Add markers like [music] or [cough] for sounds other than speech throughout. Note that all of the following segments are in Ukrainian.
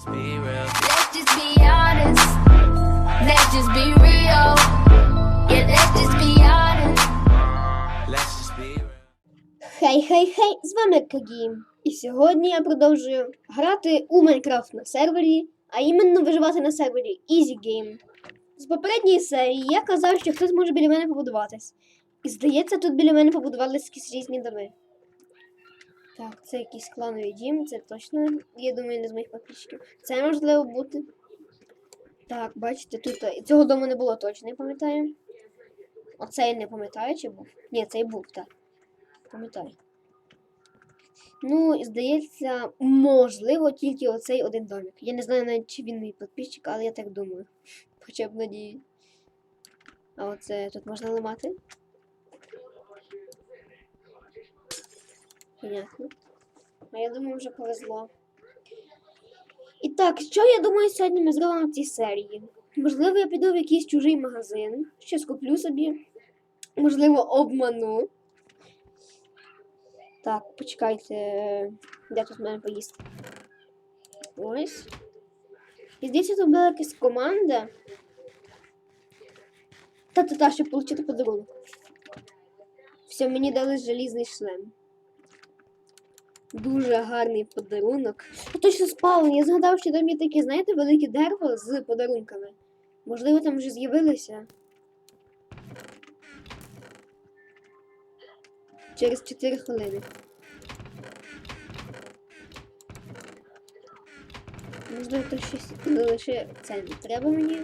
just be real. Let's just be honest. Let's just be real. Yeah, let's just be honest. Let's just be real. Хей, хей, хей! З вами Кагім. І сьогодні я продовжую грати у Майнкрафт на сервері, а іменно виживати на сервері Easy Game. З попередньої серії я казав, що хтось може біля мене побудуватись. І здається, тут біля мене побудувалися якісь різні доми. Так, це якийсь клановий дім, це точно, я думаю, не з моїх підписчиків. Це можливо бути. Так, бачите, тут е, цього дому не було точно, я пам'ятаю. Оцей не пам'ятаю, чи був. Ні, цей був, так. Пам'ятаю. Ну, здається, можливо, тільки оцей один домик. Я не знаю навіть, чи він мій підписчик, але я так думаю. Хоча б надію. А оце тут можна ламати. Понятно. А я думаю, вже повезло. І так, що я думаю, сьогодні ми зробимо в цій серії? Можливо, я піду в якийсь чужий магазин, щось куплю собі. Можливо, обману. Так, почекайте, де тут в мене поїсти? Ось. І здається, тут була якась команда. Та-та-та, щоб отримати подарунок. Все, мені дали желізний шлем. Дуже гарний подарунок. Точно спав, я згадав, що там є таке, знаєте, велике дерево з подарунками. Можливо, там вже з'явилися. Через 4 хвилини. Можливо, то щось лише це не треба мені.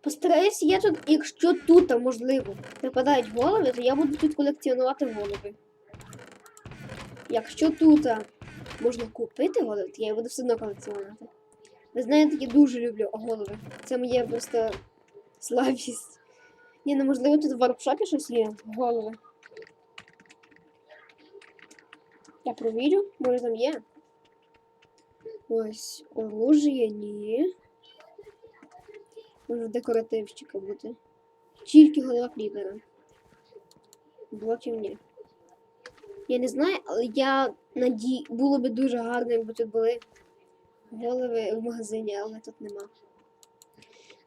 Постараюсь я тут, якщо тут, можливо, випадають голови, то я буду тут колекціонувати голови. Якщо тут можна купити голови, то я буду все одно колекціонувати. Ви знаєте, я дуже люблю голови. Це моє просто слабість. Ні, ну можливо, тут в варпшопі щось є. Голови. Я провірю, може там є. Ось оружие, ні. Може декоративчика бути. Тільки голова кліпера. Блоків ні. Я не знаю, але я надію, було би дуже гарно, якби тут були голови в магазині, але тут нема.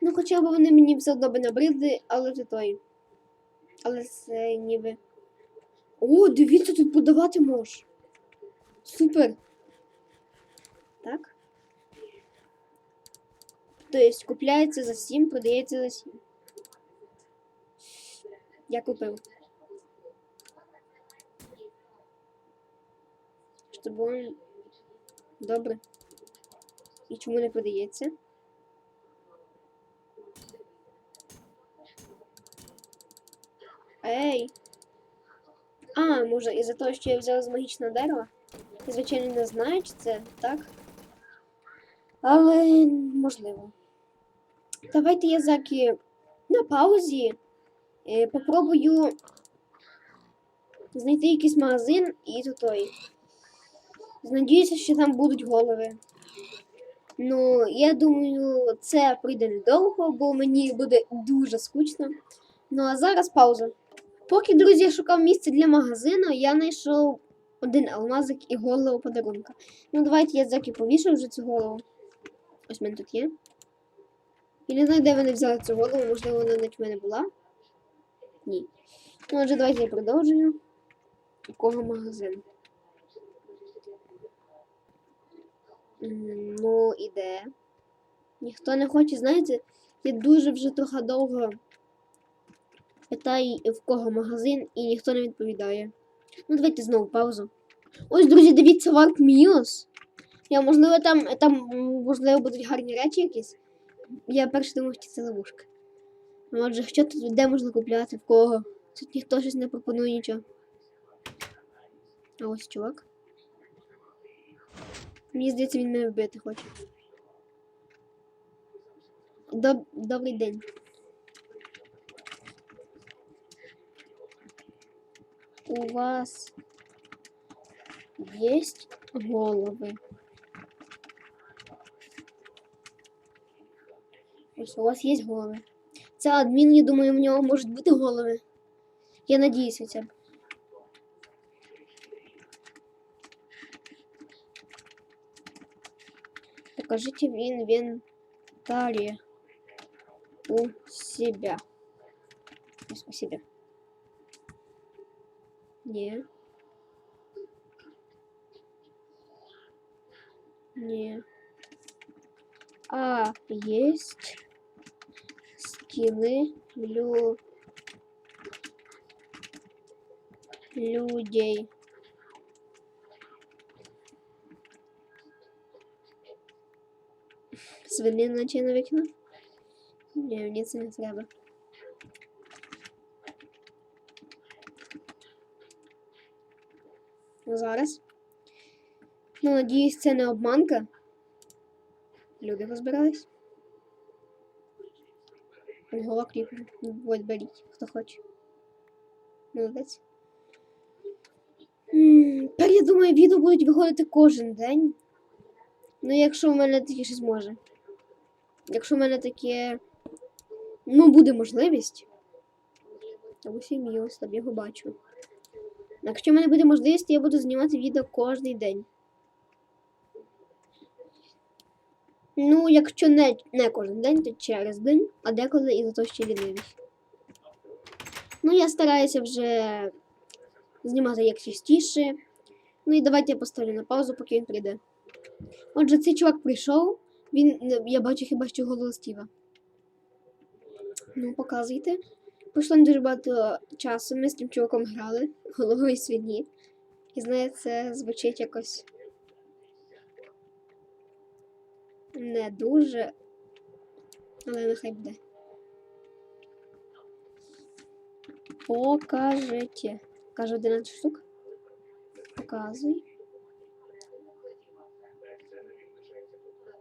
Ну, хоча б вони мені все одно би набридли, але це той. Але це ніби. О, дивіться, тут подавати можеш. Супер. Так. Тобто купляється за 7, продається за 7. Я купив. Він... Добре. І чому не продається? Ей! А, може, із-за того, що я взяла з магічного дерева? Я, звичайно, не знаю, чи це так. Але можливо. Давайте я заки на паузі е, попробую знайти якийсь магазин і то той. Надіюся, що там будуть голови. Ну, я думаю, це пройде недовго, бо мені буде дуже скучно. Ну а зараз пауза. Поки, друзі, я шукав місце для магазину, я знайшов один алмазик і голову подарунка. Ну, давайте я заки повішу вже цю голову. Ось мене тут є. Я не знаю, де вони взяли цю голову, можливо, вона навіть в мене була. Ні. Ну, отже, давайте я продовжую. У кого магазин? Ну, іде. Ніхто не хоче, знаєте, я дуже вже трохи довго питаю, в кого магазин, і ніхто не відповідає. Ну, давайте знову паузу. Ось, друзі, дивіться Warp Muse. Я, можливо, там, там, можливо, будуть гарні речі якісь. Я перше думав, що це ловушка. Ну, Отже, що тут де можна купляти, в кого? Тут ніхто щось не пропонує нічого. А ось чувак. Мені здається, він мене вбити хоче. Доб... Добрий день. У вас есть головы? Ось у вас є голови. Це адмін, я думаю, в нього можуть бути голови. Я надіюсь хоча покажите в инвентаре у себя. Ой, Спасибо. Не. Не. А, есть скины лю... людей. Свинина наче на вікно? Ні, мені це не треба. Зараз. Ну, надіюсь, це не обманка. Люди розбирались. Голова кріпера. Вот, беріть, хто хоче. Молодець. Тепер я думаю, відео будуть виходити кожен день. Ну, якщо в мене таке щось може. Якщо в мене таке. Ну, буде можливість. Або сім'ю, я його бачу. Якщо в мене буде можливість, я буду знімати відео кожен день. Ну, якщо не, не кожен день, то через день, а деколи і за то ще лінивість. Ну, я стараюся вже знімати як частіше. Ну і давайте я поставлю на паузу, поки він прийде. Отже, цей чувак прийшов. Він. е, Я бачу хіба що голос Стіва. Ну, показуйте. Пройшло не дуже багато часу. Ми з тим чуваком грали [laughs] головою свині. І знаєте, це звучить якось. Не дуже. Але нехай буде. Покажите. Каже 11 штук. Показуй.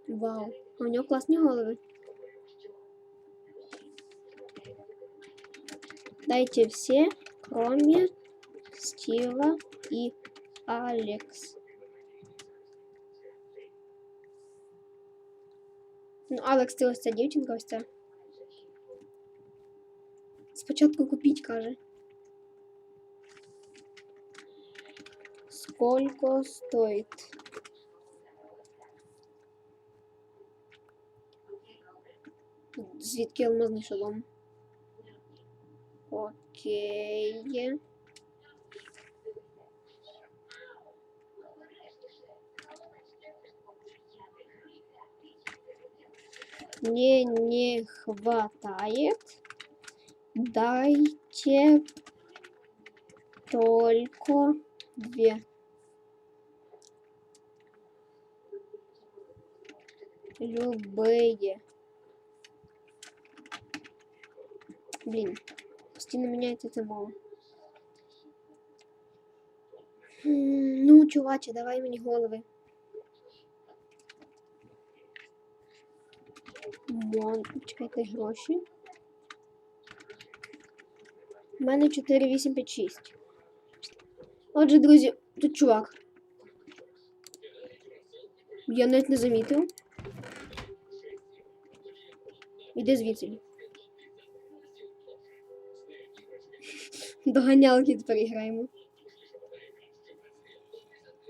Вау. А у нього класні голови. Дайте все, кроме Стива и Алекс. Ну, Алекс, ти ось ця дівчинка, ось ця. Спочатку купіть, каже. Сколько стоит? Звідки алмазний шолом? Окей. Мне не хватает. Дайте только две. Любые. Блин, постійно міняється ця мова. Ну, чуваче, давай мені голови. Мон, чекайте гроші. У мене 4, 8, 5, 6. Отже, друзі, тут чувак. Я навіть не замітив. Іди звідси. Доганялки тепер граємо.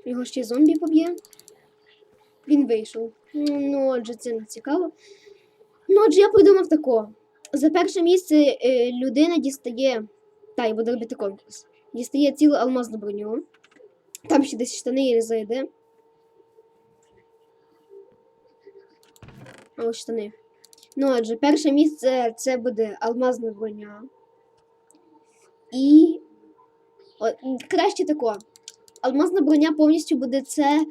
Його ще зомбі поб'є. Він вийшов. Ну, отже, це не цікаво. Ну, отже, я придумав тако. За перше місце е, людина дістає. Та, я буду робити конкурс. Дістає цілу алмазну броню. Там ще десь штани і зайде. А штани. Ну, отже, перше місце це буде алмазна броня. І. О, краще тако. Алмазна броня повністю буде це.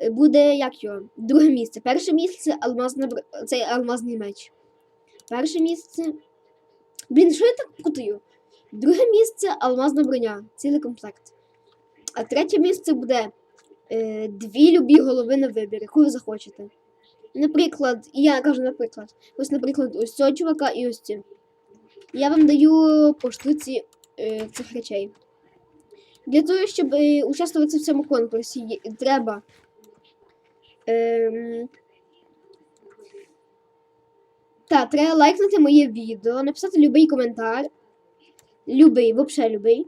е, Буде як його? Друге місце. Перше місце алмазна бр- цей алмазний меч. Перше місце. Блін, що я так путаю? Друге місце алмазна броня. Цілий комплект. А третє місце буде е, дві любі голови на вибір, яку ви захочете. Наприклад, я кажу, наприклад, ось, наприклад, ось цього чувака і ось ці. Я вам даю по штуці цих речей. Для того, щоб е, участвувати в цьому конкурсі, треба. Ем, так, треба лайкнути моє відео, написати любий коментар. Любий, взагалі любий.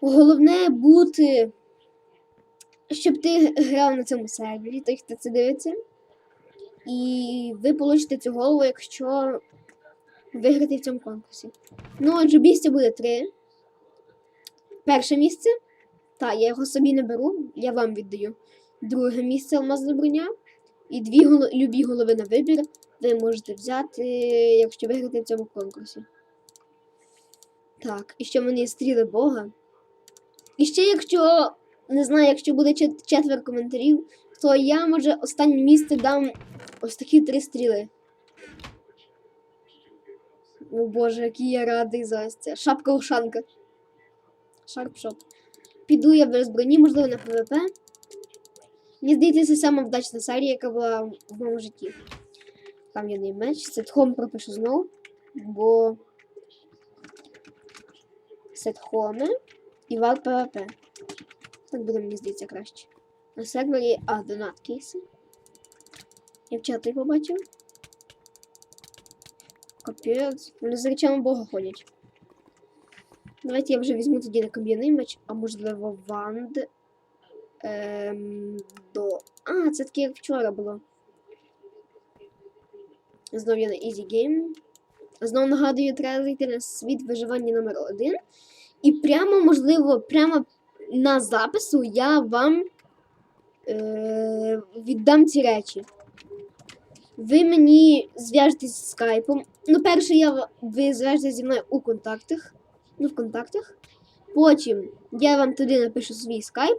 Головне бути щоб ти грав на цьому сервері, той, хто це дивиться. І ви получите цю голову, якщо виграти в цьому конкурсі. Ну, отже, місця буде три. Перше місце. Так, я його собі не беру, я вам віддаю. Друге місце алмазна броня. І дві голо- любі голови на вибір ви можете взяти, якщо виграти в цьому конкурсі. Так, і ще є стріли Бога. І ще, якщо не знаю, якщо буде чет- четверо коментарів, то я, може, останнє місце дам ось такі три стріли. О боже, який я радий за ось це. Шапка ушанка. Шарпшот. Піду я без броні, можливо, на ПВП. Мені здається, це сама вдачна серія, яка була в моєму житті. Кам'яний меч. Сетхом пропишу знову, бо сетхоми і вал ПВП. Так буде, мені здається, краще. На сервері, а, донат кейси. Я в чаті побачив. Капець. Вони з речами Бога ходять. Давайте я вже візьму тоді на кам'яний меч, а можливо ванд. Ем, до. А, це таке як вчора було. Знов я на Easy Game. Знову нагадую, треба зайти на світ виживання номер 1 І прямо, можливо, прямо на запису я вам е- віддам ці речі. Ви мені зв'яжетесь з скайпом. Ну, перше, я, ви зв'яжетесь зі мною у контактах. Ну, в контактах. Потім я вам туди напишу свій скайп.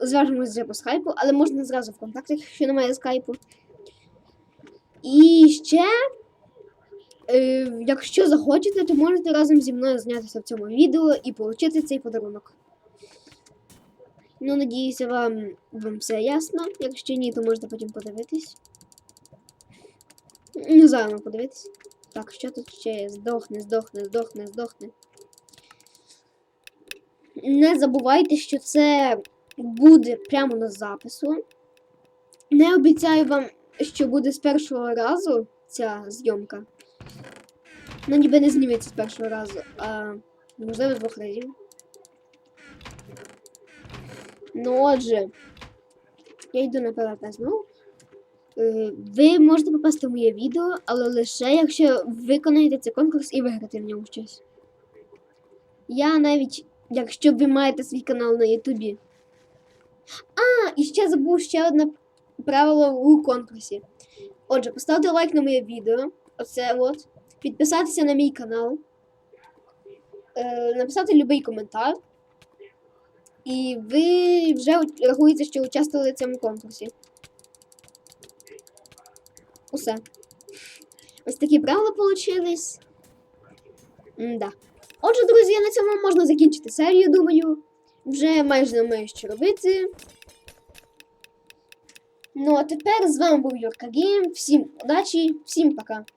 Зв'яжемося по скайпу, але можна зразу в контактах, якщо немає скайпу. І ще, е, якщо захочете, то можете разом зі мною знятися в цьому відео і отримати цей подарунок. Ну, надіюся, вам, вам все ясно. Якщо ні, то можете потім подивитись. Ну, заново подивитись. Так, що тут ще є? Здохне, здохне, здохне, здохне. Не забувайте, що це буде прямо на запису. Не обіцяю вам, що буде з першого разу ця зйомка. Ну, ніби не зніметься з першого разу, а можливо з двох разів. Ну, отже, я йду на ПВП знову. Е, Ви можете попасти в моє відео, але лише якщо виконаєте цей конкурс і виграти в ньому щось. Я навіть, якщо ви маєте свій канал на Ютубі. А, і ще забув ще одне правило у конкурсі. Отже, поставте лайк на моє відео. Оце от. Підписатися на мій канал. Е, написати будь-який коментар. І ви вже рахуєте, що участвували в цьому конкурсі. Усе. Ось такі правила получились. Да. Отже, друзі, на цьому можна закінчити серію, думаю. Вже майже не маю що робити. Ну а тепер з вами був Юрка Гейм. Всім удачі, всім пока.